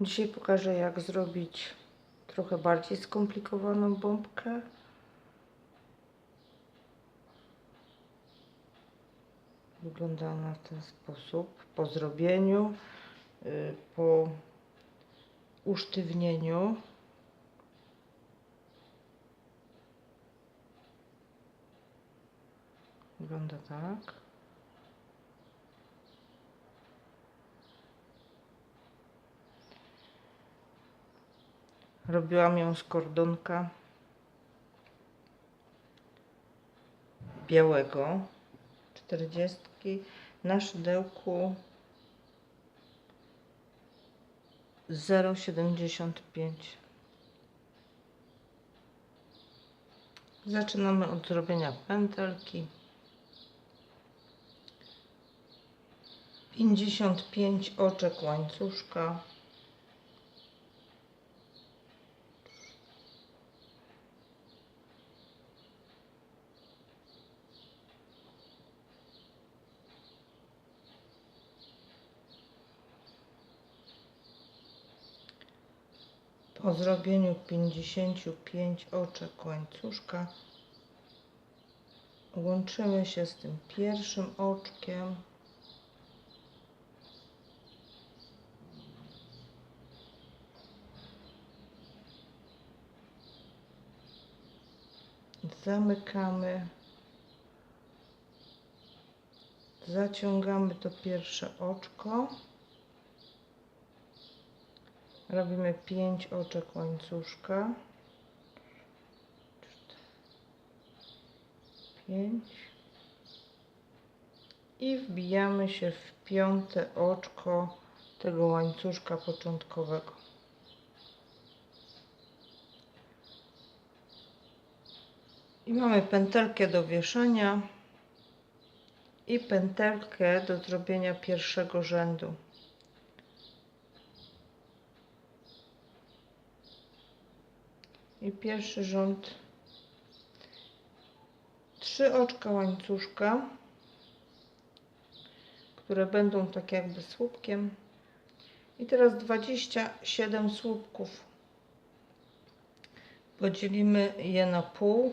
Dzisiaj pokażę jak zrobić trochę bardziej skomplikowaną bombkę. Wygląda ona w ten sposób. Po zrobieniu, y, po usztywnieniu wygląda tak. Robiłam ją z kordonka białego 40 na szydełku 0,75 Zaczynamy od zrobienia pętelki. 55 oczek łańcuszka Po zrobieniu 55 oczek łańcuszka łączymy się z tym pierwszym oczkiem. Zamykamy. Zaciągamy to pierwsze oczko. Robimy 5 oczek łańcuszka. 5 i wbijamy się w piąte oczko tego łańcuszka początkowego. I mamy pętelkę do wieszania i pętelkę do zrobienia pierwszego rzędu. I pierwszy rząd trzy oczka łańcuszka, które będą tak jakby słupkiem. I teraz 27 słupków. Podzielimy je na pół.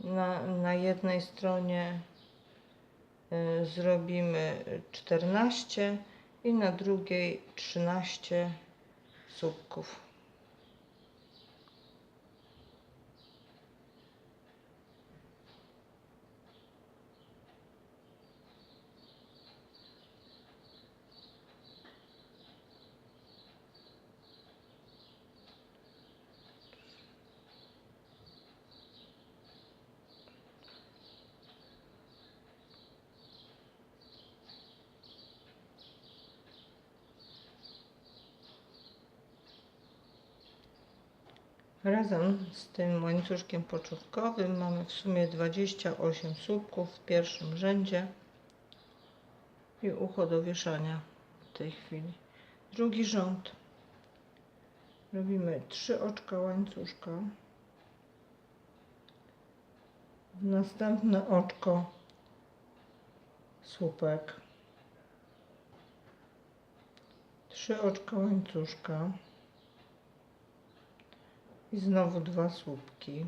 Na, na jednej stronie y, zrobimy 14 i na drugiej 13 słupków. Razem z tym łańcuszkiem początkowym mamy w sumie 28 słupków w pierwszym rzędzie i ucho do wieszania w tej chwili. Drugi rząd. Robimy 3 oczka łańcuszka. W następne oczko słupek. 3 oczka łańcuszka. I znowu dwa słupki.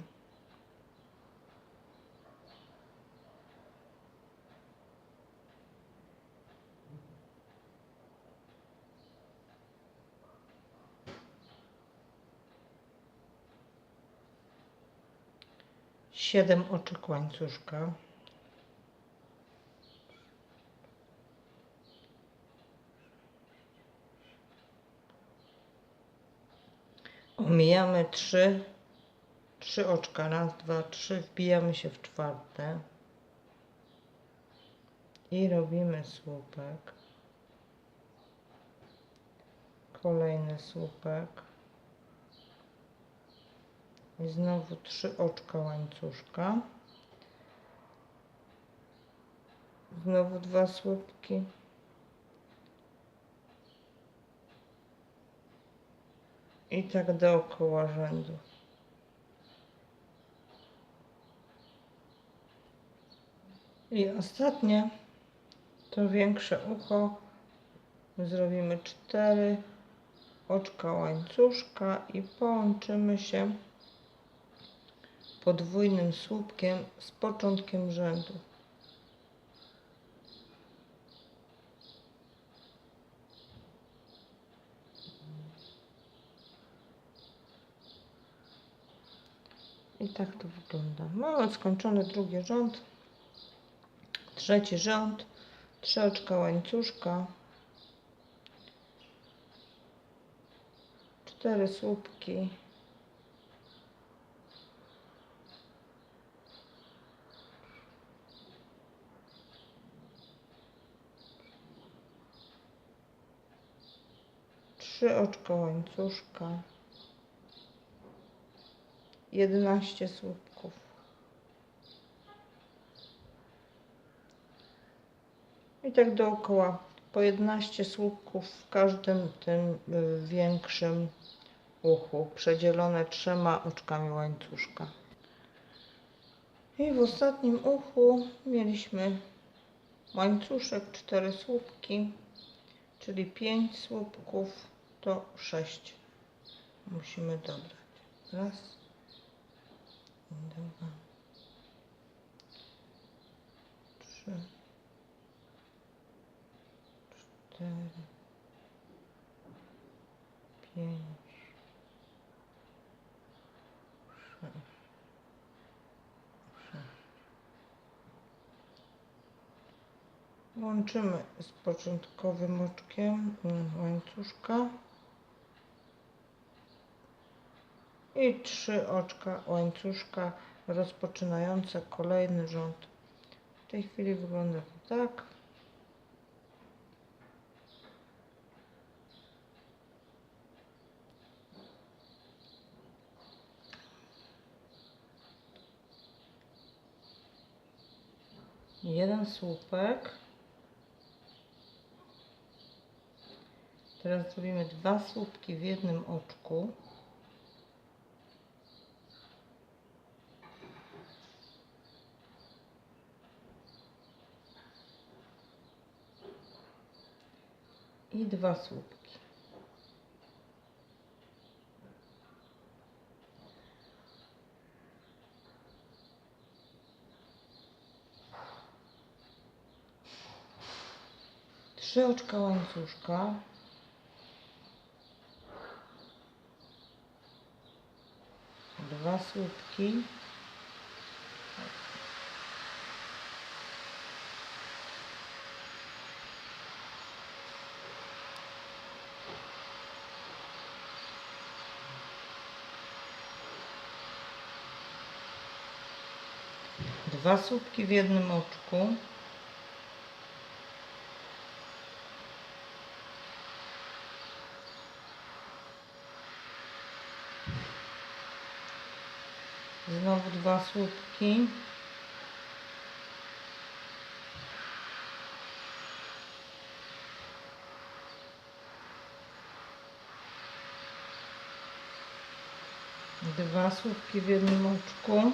Siedem oczek łańcuszka. Omijamy trzy, trzy oczka. Raz, dwa, trzy. Wbijamy się w czwarte. I robimy słupek. Kolejny słupek. I znowu trzy oczka łańcuszka. Znowu dwa słupki. I tak dookoła rzędu. I ostatnie to większe ucho zrobimy cztery oczka łańcuszka i połączymy się podwójnym słupkiem z początkiem rzędu. I tak to wygląda. Mamy skończony drugi rząd, trzeci rząd, trzy oczka łańcuszka, cztery słupki. Trzy oczka łańcuszka. 11 słupków. I tak dookoła. Po 11 słupków w każdym tym y, większym uchu, przedzielone trzema oczkami łańcuszka. I w ostatnim uchu mieliśmy łańcuszek, 4 słupki, czyli 5 słupków to 6. Musimy dobrać. Raz, dwa, trzy, cztery, pięć, sześć, siedem. Łączymy z początkowym oczkiem łańcuszka i trzy oczka łańcuszka rozpoczynające kolejny rząd. W tej chwili wygląda to tak. Jeden słupek. Teraz zrobimy dwa słupki w jednym oczku. I dwa słupki. Trzy oczka łańcuszka. Dwa słupki. Dwa słupki w jednym oczku. Znowu dwa słupki. Dwa słupki w jednym oczku.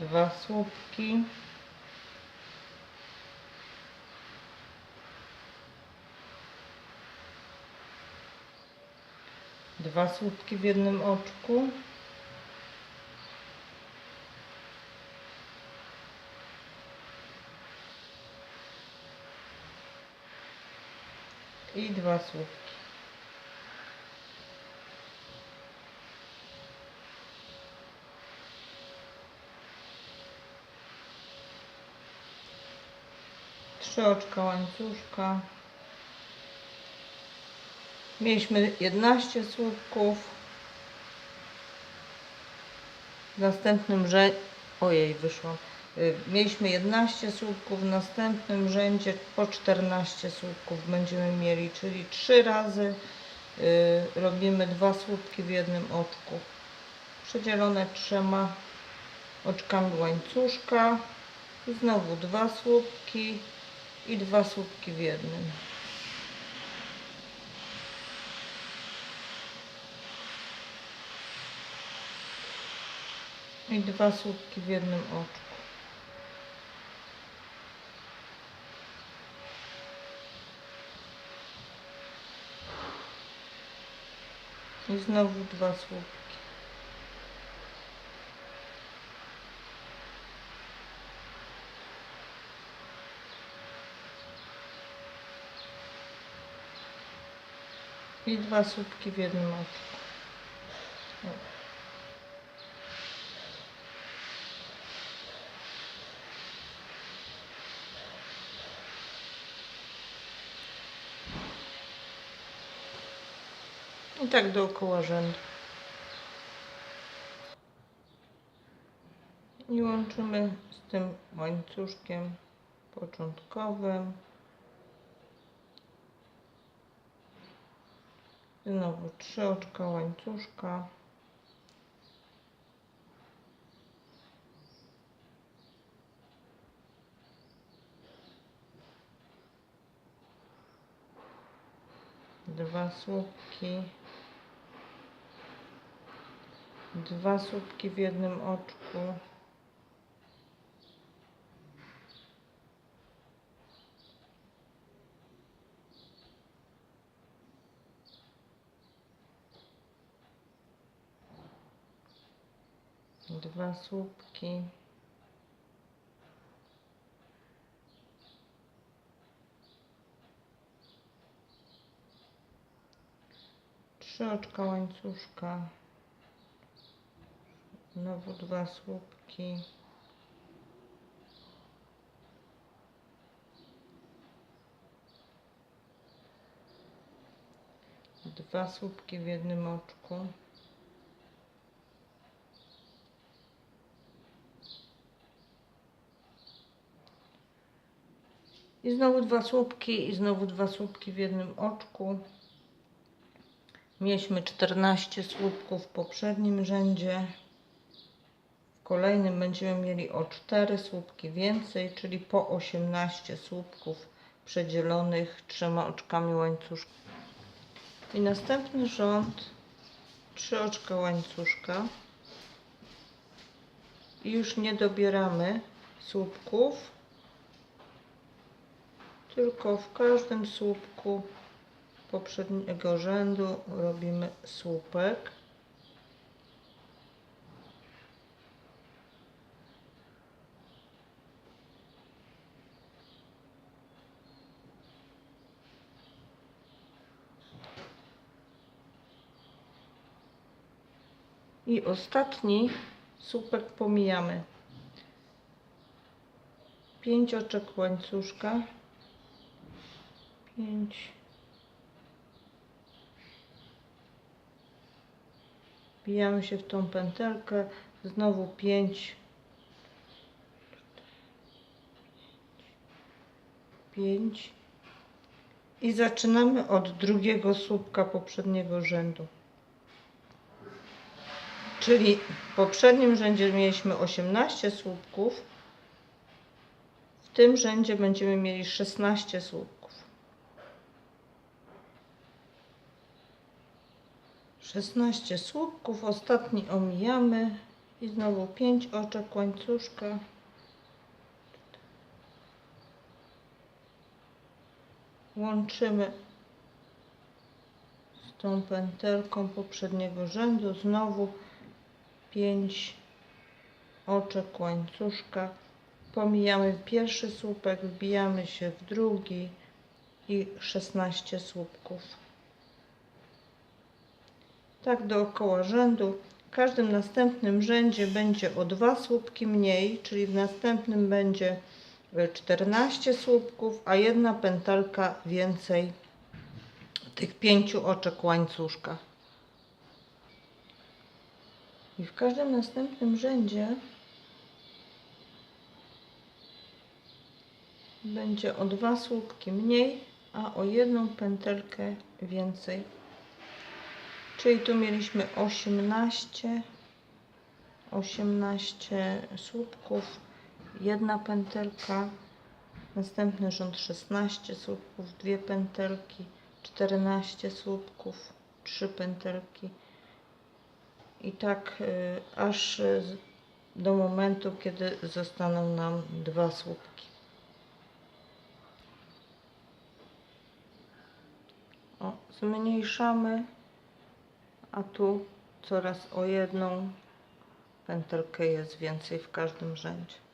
Dwa słupki. Dwa słupki w jednym oczku. I dwa słupki. Trzy oczka łańcuszka. Mieliśmy 11 słupków. W następnym rzędzie, ojej wyszło. Y, Mieliśmy 11 słupków, w następnym rzędzie po 14 słupków będziemy mieli, czyli 3 razy y, robimy dwa słupki w jednym oczku. Przedzielone trzema oczkami łańcuszka. Znowu dwa słupki i dwa słupki w jednym. i dwa słupki w jednym oczku. I znowu dwa słupki. I dwa słupki w jednym oczku. I tak dookoła rzędu. I łączymy z tym łańcuszkiem początkowym. Znowu trzy oczka łańcuszka. Dwa słupki. Dwa słupki w jednym oczku. Dwa słupki. Trzy oczka łańcuszka. Znowu dwa słupki. Dwa słupki w jednym oczku. I znowu dwa słupki i znowu dwa słupki w jednym oczku. Mieliśmy 14 słupków w poprzednim rzędzie. W kolejnym będziemy mieli o 4 słupki więcej, czyli po 18 słupków przedzielonych trzema oczkami łańcuszka. I następny rząd 3 oczka łańcuszka. I już nie dobieramy słupków, tylko w każdym słupku poprzedniego rzędu robimy słupek. I ostatni słupek pomijamy. Pięć oczek łańcuszka. Pięć. Wbijamy się w tą pętelkę. Znowu pięć. Pięć. I zaczynamy od drugiego słupka poprzedniego rzędu. Czyli w poprzednim rzędzie mieliśmy 18 słupków. W tym rzędzie będziemy mieli 16 słupków. 16 słupków, ostatni omijamy i znowu 5 oczek łańcuszka. Łączymy z tą pętelką poprzedniego rzędu znowu 5 oczek łańcuszka. Pomijamy pierwszy słupek, wbijamy się w drugi i 16 słupków tak dookoła rzędu. W każdym następnym rzędzie będzie o dwa słupki mniej, czyli w następnym będzie 14 słupków, a jedna pętelka więcej tych pięciu oczek łańcuszka. I w każdym następnym rzędzie będzie o dwa słupki mniej, a o jedną pętelkę więcej Czyli tu mieliśmy 18, 18 słupków, jedna pętelka, następny rząd 16 słupków, dwie pętelki, 14 słupków, trzy pętelki i tak y, aż do momentu, kiedy zostaną nam dwa słupki. O, zmniejszamy, a tu coraz o jedną pętelkę jest więcej w każdym rzędzie.